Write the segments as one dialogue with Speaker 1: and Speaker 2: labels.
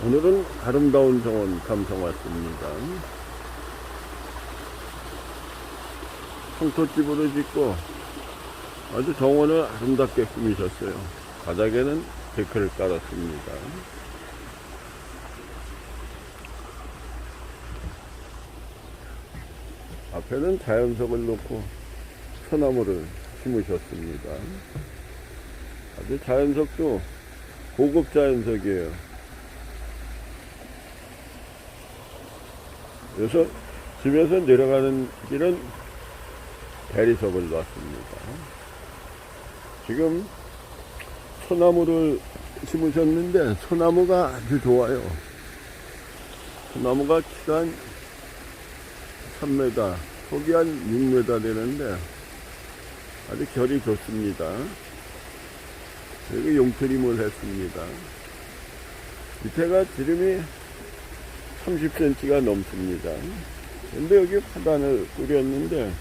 Speaker 1: 오늘은 아름다운 정원 감성 왔습니다. 청토집으로 짓고 아주 정원을 아름답게 꾸미셨어요. 바닥에는 데크를 깔았습니다. 앞에는 자연석을 놓고 소나무를 심으셨습니다. 아주 자연석도 고급 자연석이에요. 그래서 집에서 내려가는 길은 대리석을 놨습니다. 지금 소나무를 심으셨는데 소나무가 아주 좋아요. 소나무가 키가 한 3m, 속이 한 6m 되는데 아주 결이 좋습니다. 여기 용트림을 했습니다. 밑에가 지름이 30cm가 넘습니다. 근데 여기 화단을 꾸렸는데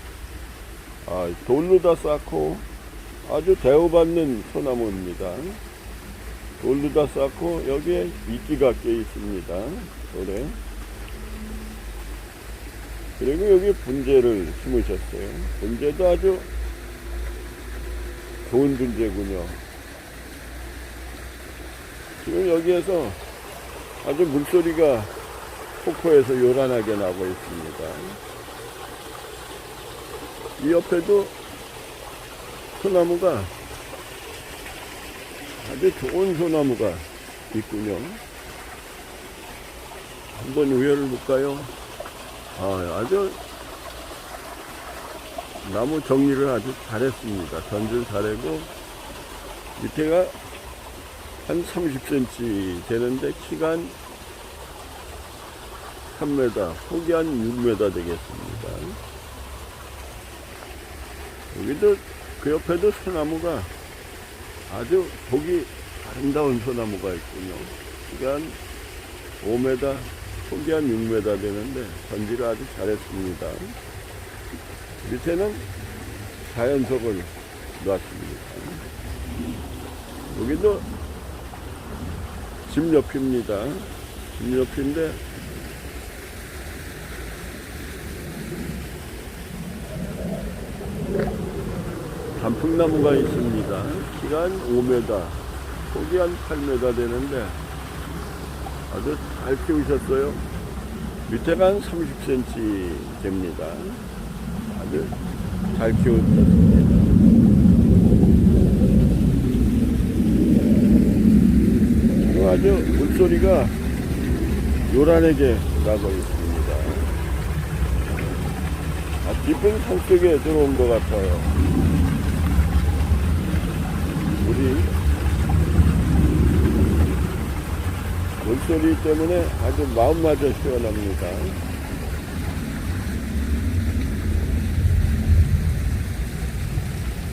Speaker 1: 아, 돌로 다 쌓고 아주 대우받는 소나무입니다. 돌로 다 쌓고 여기에 이끼가 껴 있습니다. 돌에. 그리고 여기 분재를 심으셨어요. 분재도 아주 좋은 분재군요. 지금 여기에서 아주 물소리가 폭포에서 요란하게 나고 있습니다. 이 옆에도 소나무가 아주 좋은 소나무가 있군요. 한번 우열을 볼까요? 아, 아주 나무 정리를 아주 잘했습니다. 전질 잘하고 밑에가 한 30cm 되는데 한 3m, 폭이 한 6m 되겠습니다. 여기도 그 옆에도 소나무가 아주 보기 아름다운 소나무가 있군요. 한 5m, 폭이 한 6m 되는데 전지를 아주 잘했습니다. 밑에는 자연석을 놨습니다. 여기도 집 옆입니다. 집 옆인데 단풍나무가 있습니다. 키가 한 5m, 폭이 한 8m 되는데 아주 잘 키우셨어요. 밑에가 한 30cm 됩니다. 아주 잘 키우셨습니다. 아주 물소리가 요란하게 나고 있습니다. 아, 깊은 산 속에 들어온 것 같아요. 물이 물소리 때문에 아주 마음마저 시원합니다.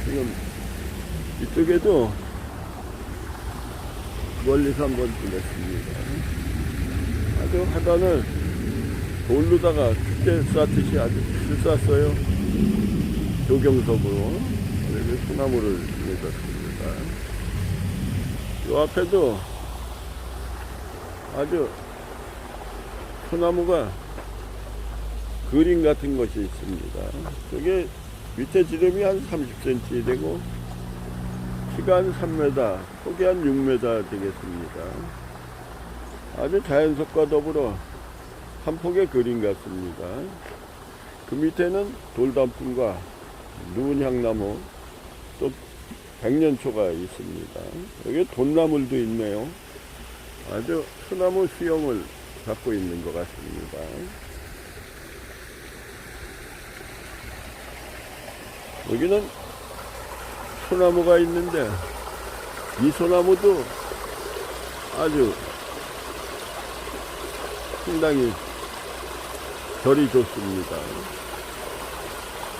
Speaker 1: 지금 이쪽에도 멀리서 한번 보냈습니다. 아주 하단을 돌로다가 축제 쌓듯이 아주 잘 쌌어요. 조경석으로 소나무를 내셨습니다. 이 앞에도 아주 소나무가 그림 같은 것이 있습니다. 저게 밑에 지름이 한 30cm 되고 키가 한 3m, 폭이 한 6m 되겠습니다. 아주 자연석과 더불어 한 폭의 그림 같습니다. 그 밑에는 돌단풍과 누운 향나무 또 백년초가 있습니다. 여기 돈나물도 있네요. 아주 소나무 수영을 갖고 있는 것 같습니다. 여기는 소나무가 있는데 이 소나무도 아주 상당히 결이 좋습니다.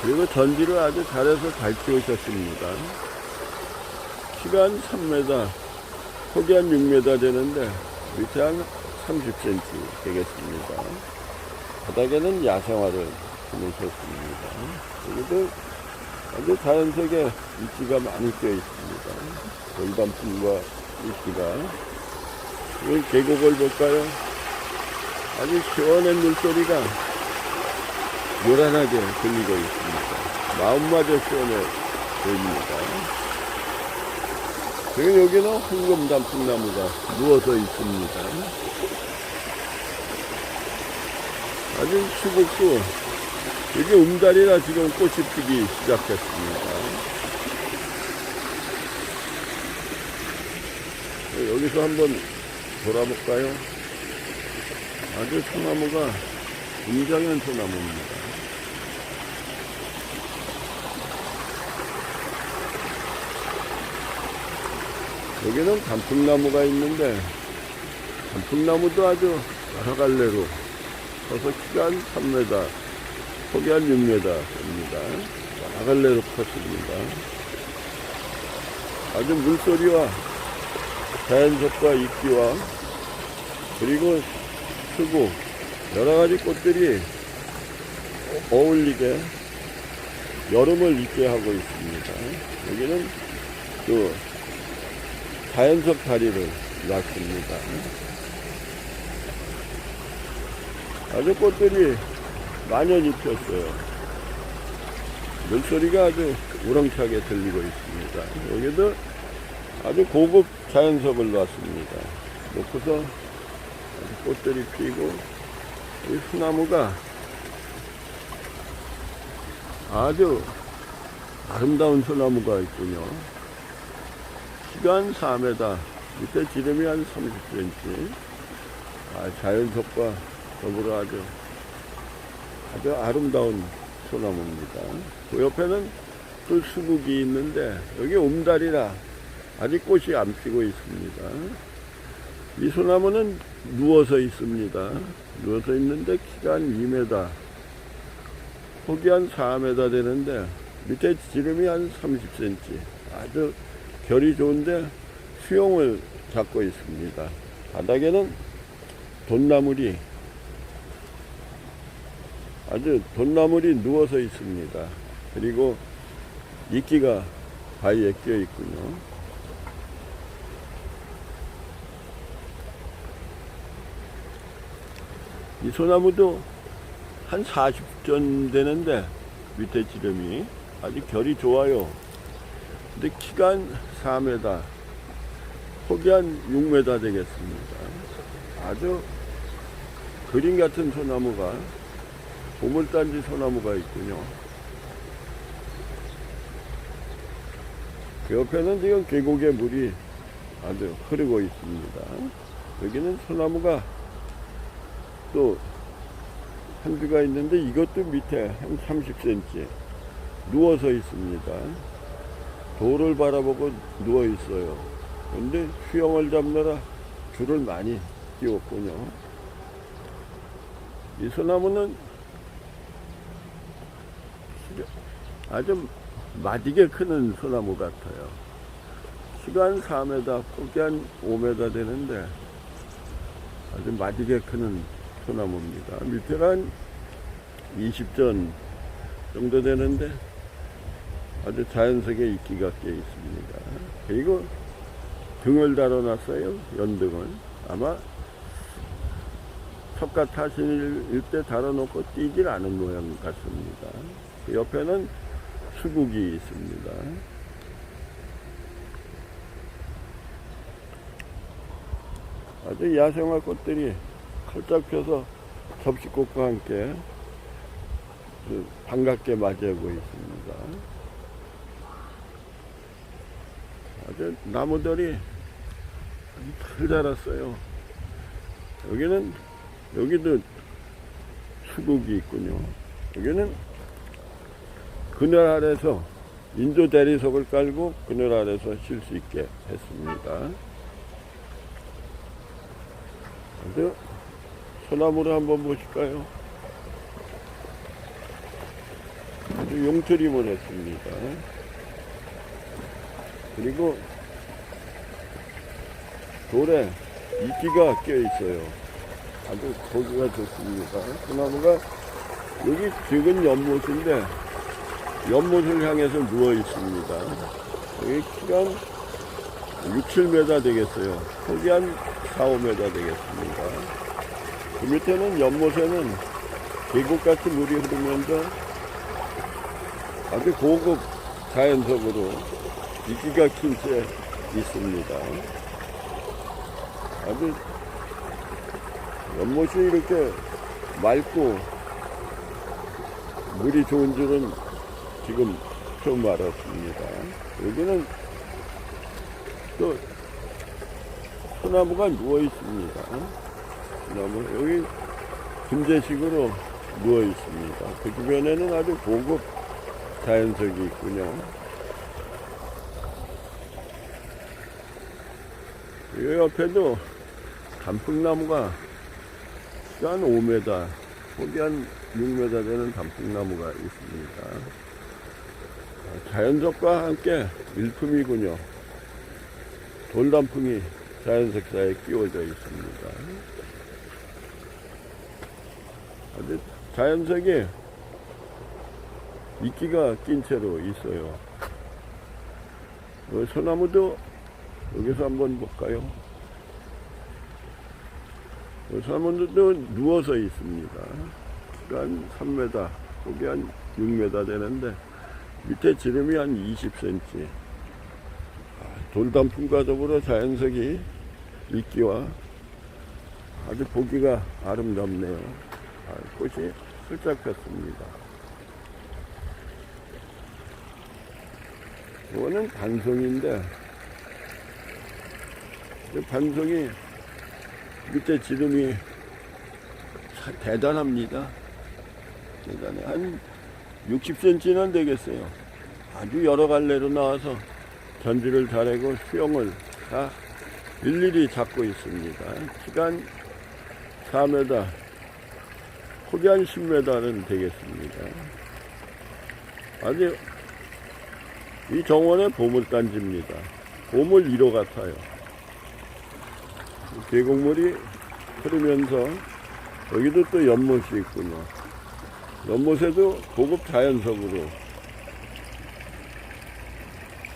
Speaker 1: 그리고 전지를 아주 잘해서 잘 키우셨습니다. 키가 한 3m, 폭이 한 6m 되는데 밑에 한 30cm 되겠습니다. 바닥에는 야생화를 심으셨습니다. 여기도 아주 자연색에 이끼가 많이 껴 있습니다. 돌단풍과 이끼가 이 계곡을 볼까요? 아주 시원한 물소리가 요란하게 들리고 있습니다. 마음마저 시원해 보입니다. 지금 여기는 황금 단풍나무가 누워서 있습니다. 아주 추겁고 이게 움달이라 지금 꽃이 피기 시작했습니다. 여기서 한번 돌아볼까요? 아주 소나무가 웅장한 소나무입니다. 여기는 단풍나무가 있는데 단풍나무도 아주 여러 갈래로 커서 키가 한 3m, 폭이 한 6m 됩니다. 여러 갈래로 컸습니다. 아주 물소리와 자연석과 이끼와 그리고 수국 여러 가지 꽃들이 어울리게 여름을 있게 하고 있습니다. 여기는 그 자연석 다리를 놨습니다. 아주 꽃들이 만연히 피었어요. 물소리가 아주 우렁차게 들리고 있습니다. 여기도 아주 고급 자연석을 놨습니다. 놓고서 꽃들이 피고 이 소나무가 아주 아름다운 소나무가 있군요. 키가 한 4m, 밑에 지름이 한 30cm. 아, 자연석과 더불어 아주 아주 아름다운 소나무입니다. 그 옆에는 또 수국이 있는데 여기 옴달이라 아직 꽃이 안 피고 있습니다. 이 소나무는 누워서 있습니다. 누워서 있는데 키가 한 2m, 폭이 한 4m 되는데 밑에 지름이 한 30cm. 아주 결이 좋은데 수영을 잡고 있습니다. 바닥에는 돈나물이 아주 돈나물이 누워서 있습니다. 그리고 이끼가 바위에 끼어 있군요. 이 소나무도 한 40전 되는데 밑에 지름이 아주 결이 좋아요. 근데 키가 한 4m, 폭이 한 6m 되겠습니다. 아주 그림 같은 소나무가 보물단지 소나무가 있군요. 그 옆에는 지금 계곡의 물이 아주 흐르고 있습니다. 여기는 소나무가 또 한두가 있는데 이것도 밑에 한 30cm 누워서 있습니다. 돌을 바라보고 누워 있어요. 근데 수영을 잡느라 줄을 많이 띄웠군요. 이 소나무는 아주 마디게 크는 소나무 같아요. 한 4m, 폭이 한 5m 되는데 아주 마디게 크는 소나무입니다. 밑에가 한 20전 정도 되는데 아주 자연석에 이끼가 껴 있습니다. 그리고 등을 달아놨어요. 연등을. 아마 석가 타신일 때 달아놓고 뛰질 않은 모양 같습니다. 그 옆에는 수국이 있습니다. 아주 야생화 꽃들이 컬짝 펴서 접시꽃과 함께 그 반갑게 맞이하고 있습니다. 아주 나무들이 잘 자랐어요. 여기는 여기도 수국이 있군요. 여기는 그늘 아래서 인조 대리석을 깔고 그늘 아래서 쉴 수 있게 했습니다. 아주 소나무를 한번 보실까요? 아주 용트림을 했습니다. 그리고 돌에 이끼가 껴 있어요. 아주 보기가 좋습니다. 소나무가 여기 지금 연못인데 연못을 향해서 누워 있습니다. 여기 키가 6, 7m 되겠어요. 폭이 한 4, 5m 되겠습니다. 그 밑에는 연못에는 계곡같이 물이 흐르면서 아주 고급 자연석으로 낀채 있습니다. 아주 연못이 이렇게 맑고 물이 좋은 줄은 지금 처음 알았습니다. 여기는 또 소나무가 누워 있습니다. 소나무 여기 금제식으로 누워 있습니다. 그 주변에는 아주 고급 자연석이 있군요. 이 옆에도 단풍나무가 한 5m, 폭이 한 6m 되는 단풍나무가 있습니다. 아, 자연석과 함께 일품이군요. 돌단풍이 자연석사에 끼워져 있습니다. 아주 자연석이 이끼가 낀 채로 있어요. 어, 소나무도 여기서 한번 볼까요? 어, 소나무도 누워서 있습니다. 한 3m, 거기 한 6m 되는데 밑에 지름이 한 20cm. 돌단풍과 더불어 자연석이 있기와 아주 보기가 아름답네요. 아, 꽃이 활짝 폈습니다. 이거는 반송인데 이 반송이 밑에 지름이 참 대단합니다. 대단해. 한 60cm는 되겠어요. 아주 여러 갈래로 나와서 전지를 자르고 수영을 다 일일이 잡고 있습니다. 시간 4m, 폭이 한 10m는 되겠습니다. 아주 이 정원의 보물단지입니다. 보물 1호 같아요. 계곡물이 흐르면서 여기도 또 연못이 있군요. 연못에도 고급 자연석으로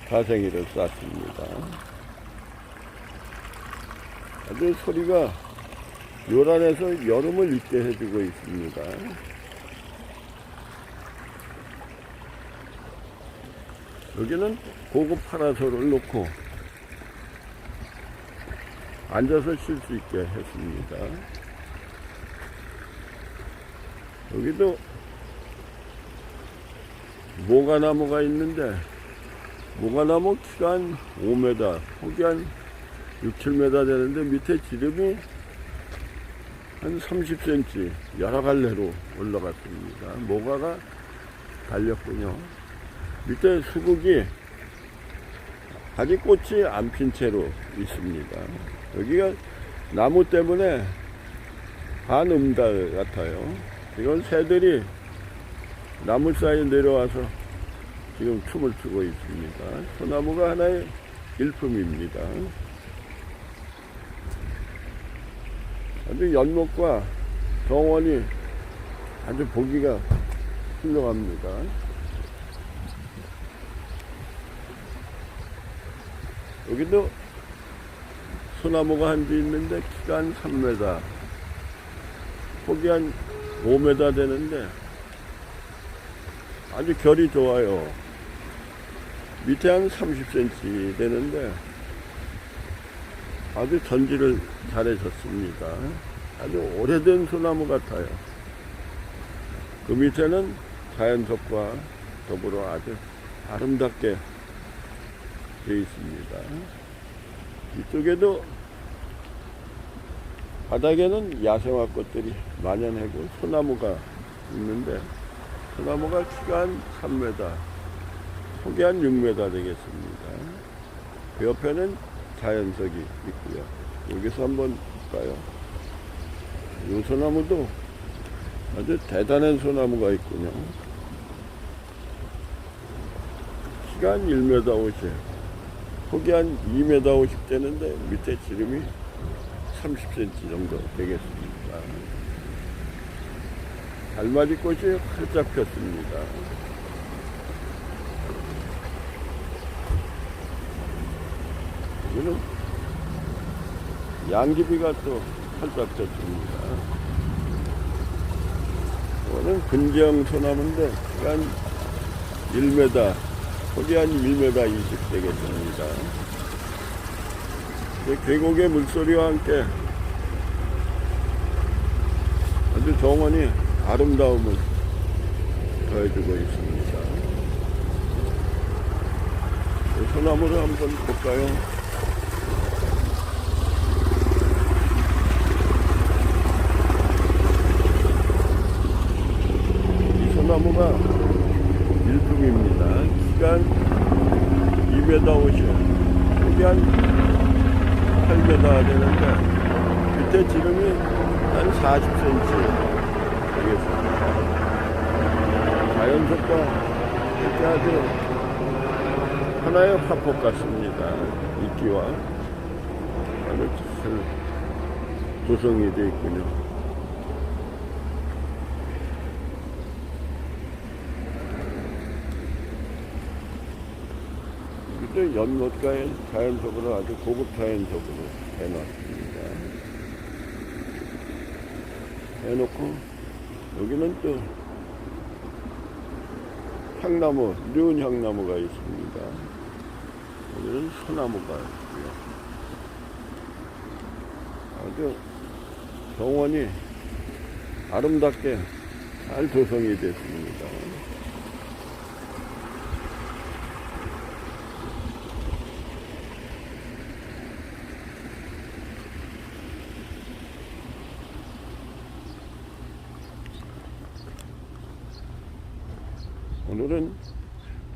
Speaker 1: 자생이를 쌌습니다. 아주 소리가 요란해서 여름을 잊게 해주고 있습니다. 여기는 고급 파라솔을 놓고 앉아서 쉴 수 있게 했습니다. 여기도 모가나무가 있는데 모가나무 키가 한 5m, 폭이 한 6, 7m 되는데 밑에 지름이 한 30cm 여러 갈래로 올라갔습니다. 모가가 달렸군요. 밑에 수국이 아직 꽃이 안 핀 채로 있습니다. 여기가 나무 때문에 반음달 같아요. 이건 새들이 나무 사이에 내려와서 지금 춤을 추고 있습니다. 소나무가 하나의 일품입니다. 아주 연못과 정원이 아주 보기가 훌륭합니다. 여기도 소나무가 한주 있는데 키가 한 3m, 폭이 한 5m 되는데 아주 결이 좋아요. 밑에 한 30cm 되는데 아주 전지를 잘해줬습니다. 아주 오래된 소나무 같아요. 그 밑에는 자연석과 더불어 아주 아름답게 되어 있습니다. 이쪽에도 바닥에는 야생화 꽃들이 만연하고 소나무가 있는데 소나무가 키가 한 3m, 폭이 한 6m 되겠습니다. 그 옆에는 자연석이 있고요. 여기서 한번 볼까요? 이 소나무도 아주 대단한 소나무가 있군요. 키가 한 1m 50, 폭이 한 2m 50 되는데 밑에 지름이 30cm 정도 되겠습니다. 달맞이 꽃이 활짝 폈습니다. 여기는 양귀비가 또 활짝 졌습니다. 이거는 근정 소나무인데 한 1m, 거기 한 1m 20 되겠습니다. 이 계곡의 물소리와 함께 아주 정원이 아름다움을 더해주고 있습니다. 이 소나무를 한번 볼까요? 이 소나무가 일품입니다. 키가 2m 50, 여기 한 8m 되는데 밑에 지름이 한 40cm 되겠습니다. 자연석과 이렇게 아주 하나의 화폭 같습니다. 이끼와 아주 잘 구성이 되어 있군요. 이때 연못가에 자연석으로 아주 고급 자연석으로 해놨습니다. 해놓고 여기는 또 향나무, 류은 향나무가 있습니다. 여기는 소나무가 있고요. 아주 정원이 아름답게 잘 조성이 됐습니다. 오늘은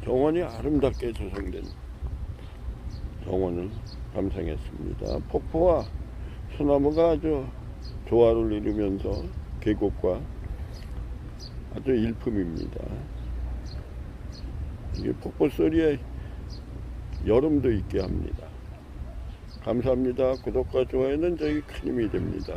Speaker 1: 정원이 아름답게 조성된 정원을 감상했습니다. 폭포와 소나무가 아주 조화를 이루면서 계곡과 아주 일품입니다. 이게 폭포 소리에 여름도 있게 합니다. 감사합니다. 구독과 좋아요는 저희 큰 힘이 됩니다.